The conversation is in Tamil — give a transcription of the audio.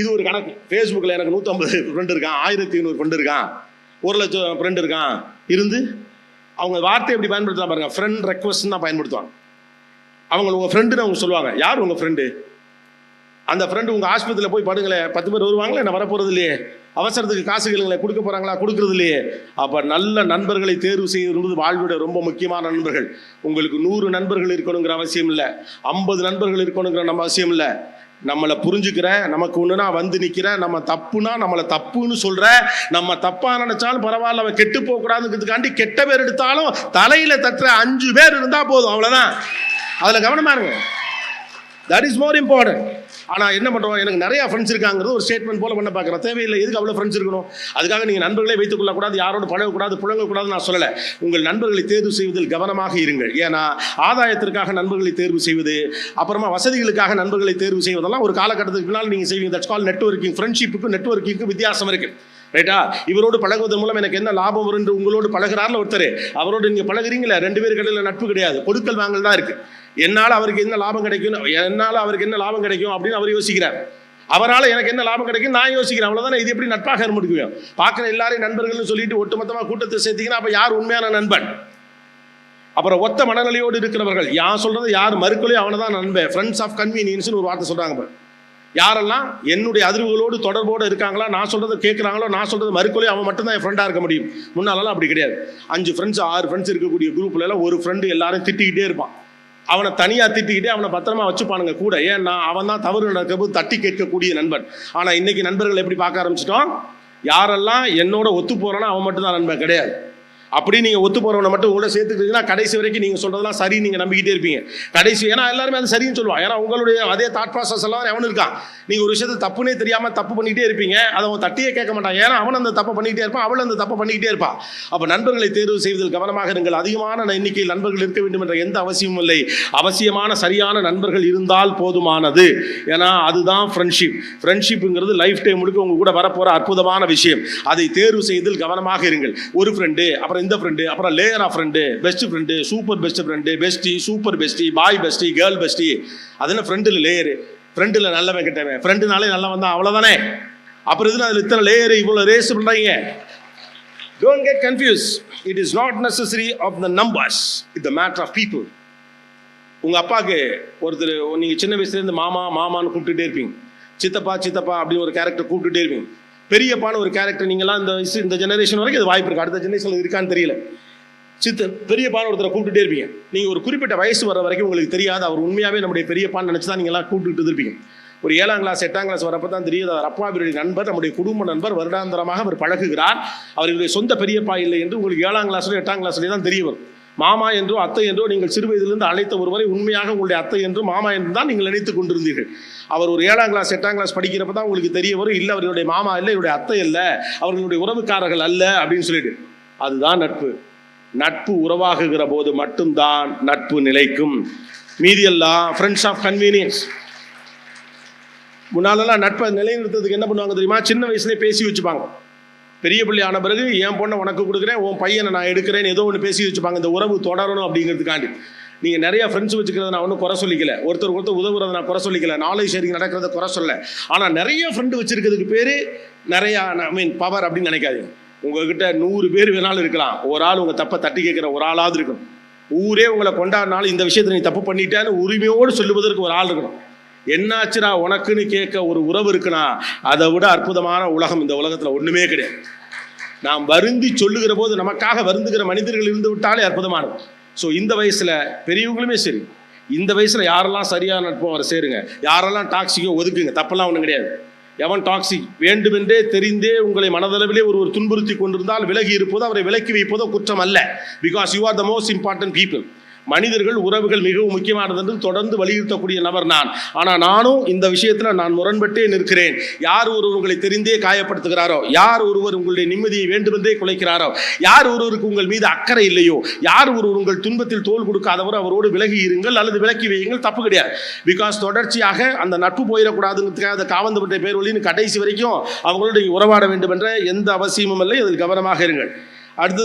இது ஒரு கணக்கு. ஃபேஸ்புக்கில் எனக்கு நூற்றம்பது ஃப்ரெண்டு இருக்கான் ஆயிரத்தி ஐநூறு ஃப்ரெண்டு இருக்கான் ஒரு லட்சம் ஃப்ரெண்டு இருக்கான். இருந்து அவங்க வார்த்தை எப்படி பயன்படுத்தலாம் பாருங்க ஃப்ரெண்ட் ரெக்வஸ்ட் தான் பயன்படுத்துவாங்க. அவங்க உங்கள் ஃப்ரெண்டுன்னு அவங்க சொல்லுவாங்க. யார் உங்கள் ஃப்ரெண்டு அந்த ஃப்ரெண்டு உங்கள் ஆஸ்பத்திரியில் போய் படுங்களேன் பத்து பேர் வருவாங்களே நான் வரப்போகிறது இல்லையே? அவசரத்துக்கு காசு கொடுக்க போகிறாங்களா கொடுக்குறது இல்லையே? அப்போ நல்ல நண்பர்களை தேர்வு செய்வது வாழ்வுடைய ரொம்ப முக்கியமான நண்பர்கள். உங்களுக்கு நூறு நண்பர்கள் இருக்கணுங்கிற அவசியம் இல்லை. ஐம்பது நண்பர்கள் இருக்கணுங்கிற நம்ம அவசியம் இல்லை. நம்மளை புரிஞ்சுக்கிறேன் நமக்கு ஒன்றுனா வந்து நிற்கிறேன் நம்ம தப்புனா நம்மளை தப்புன்னு சொல்கிற நம்ம தப்பாக நினச்சாலும் பரவாயில்ல அவன் கெட்டு போகக்கூடாதுங்கிறதுக்காண்டி கெட்ட பேர் எடுத்தாலும் தலையில் தட்டுற அஞ்சு பேர் இருந்தால் போதும் அவ்வளோதான் அதில் கவனமாக இருங்க. தட் இஸ் மோர் இம்பார்ட்டன்ட் ஆனால் என்ன பண்ணுறோம் எனக்கு நிறையா ஃப்ரெண்ட்ஸ் இருக்காங்கிறது ஒரு ஸ்டேட்மெண்ட் போல பண்ண பார்க்குறேன் தேவையில்லை எதுக்கு அவ்வளோ ஃப்ரெண்ட்ஸ் இருக்கணும்? அதுக்காக நீங்கள் நண்பர்களே வைத்துக் கொள்ளக்கூடாது யாரோடு பழகக்கூடாது புழங்கக்கூடாது நான் சொல்லலை. உங்கள் நண்பர்களை தேர்வு செய்வதில் கவனமாக இருங்கள். ஏன்னா ஆதாயத்திற்காக நண்பர்களை தேர்வு செய்வது அப்புறமா வசதிகளுக்காக நண்பர்களை தேர்வு செய்வதெல்லாம் ஒரு காலகட்டத்துக்கு பின்னால் நீங்கள் செய்வீங்க. தட்ஸ் கால் நெட்ஒர்க்கிங் ஃப்ரெண்ட்ஷிப்புக்கும் நெட்ஒர்க்கிங்க்கும் வித்தியாசம் இருக்குது ரைட்டா இவரோடு பழகுவதன் மூலம் எனக்கு என்ன லாபம் வரும் என்று உங்களோடு பழகிறார்ல ஒருத்தர். அவரோடு நீங்கள் பழகுறீங்களா? ரெண்டு பேர் கடையில் நட்பு கிடையாது. கொடுக்கல் வாங்கல் தான் இருக்குது என்னால் அவருக்கு என்ன லாபம் கிடைக்கும் என்னால் அவருக்கு என்ன லாபம் கிடைக்கும் அப்படின்னு அவர் யோசிக்கிறார். அவரால் எனக்கு என்ன லாபம் கிடைக்கும் நான் யோசிக்கிறேன். அவ்வளோதானே இது எப்படி நட்பாக முடியும் பார்க்குற எல்லாரையும் நண்பர்கள்னு சொல்லிட்டு ஒட்டுமொத்தமாக கூட்டத்தை சேர்த்தீங்கன்னா அப்போ யார் உண்மையான நண்பன்? அப்புறம் ஒத்த மனநிலையோடு இருக்கிறவர்கள் யார் சொல்றது யார் மறுக்கலையோ அவனை தான் நண்பன் ஃப்ரெண்ட்ஸ் ஆஃப் கன்வீனியன்ஸ்னு ஒரு வார்த்தை சொல்றாங்க யாரெல்லாம் என்னுடைய அதிர்வுகளோடு தொடர்போடு இருக்காங்களா நான் சொல்றதை கேட்குறாங்களோ நான் சொல்றது மறுக்கலையோ அவன் மட்டும் தான் என் ஃப்ரெண்டாக இருக்க முடியும். முன்னாலலாம் அப்படி கிடையாது. அஞ்சு ஃப்ரெண்ட்ஸ் ஆறு ஃப்ரெண்ட்ஸ் இருக்கக்கூடிய குரூப்ல எல்லாம் ஒரு ஃப்ரெண்டு எல்லாரும் திட்டிக்கிட்டே இருப்பான். அவனை தனியாக திட்டிக்கிட்டே அவனை பத்திரமா வச்சுப்பானுங்க கூட. ஏன்னா அவன் தான் தவறு நடக்கும்போது தட்டி கேட்கக்கூடிய நண்பன். ஆனால் இன்னைக்கு நண்பர்கள் எப்படி பார்க்க ஆரம்பிச்சிட்டோம்? யாரெல்லாம் என்னோட ஒத்து போறானோ அவன் மட்டும் தான் நண்பன் கிடையாது. அப்படி நீங்கள் ஒத்து போறவனை மட்டும் உங்களை சேர்த்துக்கிட்டீங்கன்னா கடைசி வரைக்கும் நீங்கள் சொல்றதெல்லாம் சரி நீங்கள் நம்பிக்கிட்டே இருப்பீங்க. கடைசி ஏன்னா எல்லாருமே அது சரின்னு சொல்லுவான் ஏன்னா உங்களுடைய அதே தாட் ப்ராசஸ் எல்லாம் எவனு இருக்கான். நீங்கள் ஒரு விஷயத்தை தப்புனே தெரியாமல் தப்பு பண்ணிக்கிட்டே இருப்பீங்க. அதை அவன் தட்டியே கேட்க மாட்டான். ஏன்னா அவன் அந்த தப்பை பண்ணிக்கிட்டே இருப்பான். அவள் அந்த தப்பை பண்ணிக்கிட்டே இருப்பான் அப்போ நண்பர்களை தேர்வு செய்வதில் கவனமாக இருங்கள். அதிகமான எண்ணிக்கையில் நண்பர்கள் இருக்க வேண்டும் என்ற எந்த அவசியமும் இல்லை. அவசியமான சரியான நண்பர்கள் இருந்தால் போதுமானது. ஏன்னா அதுதான் ஃப்ரெண்ட்ஷிப் ஃப்ரெண்ட்ஷிப்புங்கிறது லைஃப் டைம் முழுக்க உங்க கூட வரப்போற அற்புதமான விஷயம். அதை தேர்வு செய்தல் கவனமாக இருங்கள். ஒரு ஃப்ரெண்டு அப்புறம் இந்த ஃப்ரெண்டு அப்புறம் layer of friend best friend super best friend bestie super bestie boy bestie girl bestie அதெல்லாம் ஃப்ரெண்டில் லேயரு ஃப்ரெண்டில் நல்லவன் கெட்டவன். ஃப்ரெண்டுனாலே நல்லவன் தான் அவ்வளோதானே அப்புறம் இதில் அதில் இத்தனை லேயர் இவ்வளோ ரேஸ் பண்ணுறாங்க don't get confuse it is not necessary of the numbers it the matter of people உங்கள் அப்பாவுக்கு ஒருத்தர் நீங்கள் சின்ன வயசுலேருந்து மாமா மாமான்னு கூப்பிட்டுட்டே இருப்பீங்க. சித்தப்பா சித்தப்பா அப்படின்னு ஒரு கேரக்டர் கூப்பிட்டுட்டே இருப்பீங்க. பெரியப்பான ஒரு கேரக்டர் நீங்களாம் இந்த வயசு இந்த ஜெனரேஷன் வரைக்கும் அது வாய்ப்பு இருக்குது அடுத்த ஜெனரேஷனில் இருக்கான்னு தெரியல. சித்த பெரியப்பான ஒருத்தரை கூப்பிட்டுட்டே இருப்பீங்க. நீங்கள் ஒரு குறிப்பிட்ட வயசு வர வரைக்கும் உங்களுக்கு தெரியாது. அவர் உண்மையாகவே நம்முடைய பெரியப்பான்னு நினச்சி தான் நீங்களாம் கூப்பிட்டுட்டு இருப்பீங்க ஒரு ஏழாம் கிளாஸ் எட்டாம் கிளாஸ் வரப்போ தான் தெரியுது அவர் அப்பாவினுடைய நண்பர் நம்முடைய குடும்ப நண்பர் வருடாந்தரமாக அவர் பழகுகிறார். அவருடைய சொந்த பெரியப்பா இல்லை என்று உங்களுக்கு ஏழாம் கிளாஸ்லேயும் எட்டாம் கிளாஸ்லேயும் தான் தெரிய வரும். மாமா என்றோ அத்தை என்றோ நீங்கள் சிறு வயதிலிருந்து அழைத்த ஒருவரை உண்மையாக உங்களுடைய அத்தை என்றும் மாமா என்று தான் நீங்கள் நினைத்துக் கொண்டிருந்தீர்கள். அவர் ஒரு ஏழாம் கிளாஸ் எட்டாம் கிளாஸ் படிக்கிறப்ப தான் உங்களுக்கு தெரிய வரும் இல்லை அவர்களுடைய மாமா இல்லை இவருடைய அத்தை இல்லை அவர்களுடைய உறவுக்காரர்கள் அல்ல அப்படின்னு சொல்லிட்டு. அதுதான் நட்பு. நட்பு உறவாகுகிற போது மட்டும்தான் நட்பு நிலைக்கும். மீதியெல்லாம் ஃப்ரெண்ட்ஸ் ஆஃப் கன்வீனியன்ஸ் முன்னாலெல்லாம் நட்பை நிலைநிறுத்ததுக்கு என்ன பண்ணுவாங்க தெரியுமா? சின்ன வயசுலேயே பேசி வச்சுப்பாங்க. பெரிய பிள்ளை ஆன பிறகு என் பொண்ணை உனக்கு கொடுக்குறேன் உன் பையனை நான் எடுக்கிறேன்னு ஏதோ ஒன்று பேசி வச்சுப்பாங்க. இந்த உறவு தொடரணும் அப்படிங்கிறதுக்காண்டி. நீங்கள் நிறைய ஃப்ரெண்ட்ஸ் வச்சுக்கிறத நான் ஒன்றும் குறை சொல்லிக்கல. ஒருத்தர் ஒருத்தர் உதவுறதை நான் குறை சொல்லிக்கல. நாலேஜ் ஷேரிங் நடக்கிறத குறை சொல்ல. ஆனால் நிறைய ஃப்ரெண்டு வச்சுருக்கிறதுக்கு பேர் நிறையா ஐ மீன் பவர் அப்படின்னு நினைக்காதீங்க. உங்ககிட்ட நூறு பேர் வேணாலும் இருக்கலாம். ஒரு ஆள் உங்கள் தப்பை தட்டி கேட்குற ஒரு ஆளாவது இருக்கணும். ஊரே உங்களை கொண்டாடினாலும் இந்த விஷயத்தை நீ தப்பு பண்ணிட்டேன்னு உரிமையோடு சொல்லுவதற்கு ஒரு ஆள் இருக்கணும். என்னாச்சுடா உனக்குன்னு கேட்க ஒரு உறவு இருக்குன்னா அதை விட அற்புதமான உலகம் இந்த உலகத்தில் ஒன்றுமே கிடையாது. நாம் வருந்தி சொல்லுகிற போது நமக்காக வருந்துகிற மனிதர்கள் இருந்து விட்டாலே அற்புதமானது. ஸோ இந்த வயசில் பெரியவங்களுமே சரி. இந்த வயசில் யாரெல்லாம் சரியான நட்போ அவரை சேருங்க. யாரெல்லாம் டாக்ஸிக்கோ ஒதுக்குங்க. தப்பெல்லாம் ஒன்றும் கிடையாது. எவன் டாக்ஸிக் வேண்டுமென்றே தெரிந்தே உங்களை மனதளவிலே ஒரு ஒரு துன்புறுத்தி கொண்டிருந்தால் விலகி இருப்பதோ அவரை விலக்கி வைப்பதோ குற்றம் அல்ல. Because you are the most important people மனிதர்கள் உறவுகள் மிகவும் முக்கியமானது என்று தொடர்ந்து வலியுறுத்தக்கூடிய நபர் நான். ஆனால் நானும் இந்த விஷயத்தில் நான் முரண்பட்டே நிற்கிறேன். யார் ஒருவர் உங்களை தெரிந்தே காயப்படுத்துகிறாரோ யார் ஒருவர் உங்களுடைய நிம்மதியை வேண்டுமென்றே குலைக்கிறாரோ யார் ஒருவருக்கு உங்கள் மீது அக்கறை இல்லையோ யார் ஒருவர் உங்கள் துன்பத்தில் தோல் கொடுக்காதவர் அவரோடு விலகி இருங்கள் அல்லது விலக்கி வையுங்கள் தப்பு கிடையாது. பிகாஸ் தொடர்ச்சியாக அந்த நட்பு போயிடக்கூடாதுங்கிறதுக்காக அந்த காவந்தப்பட்ட பேர் ஒளின்னு கடைசி வரைக்கும் அவங்களோட உறவாட வேண்டும் என்ற எந்த அவசியமும் இல்லை. அதில் கவனமாக இருங்கள். அடுத்தது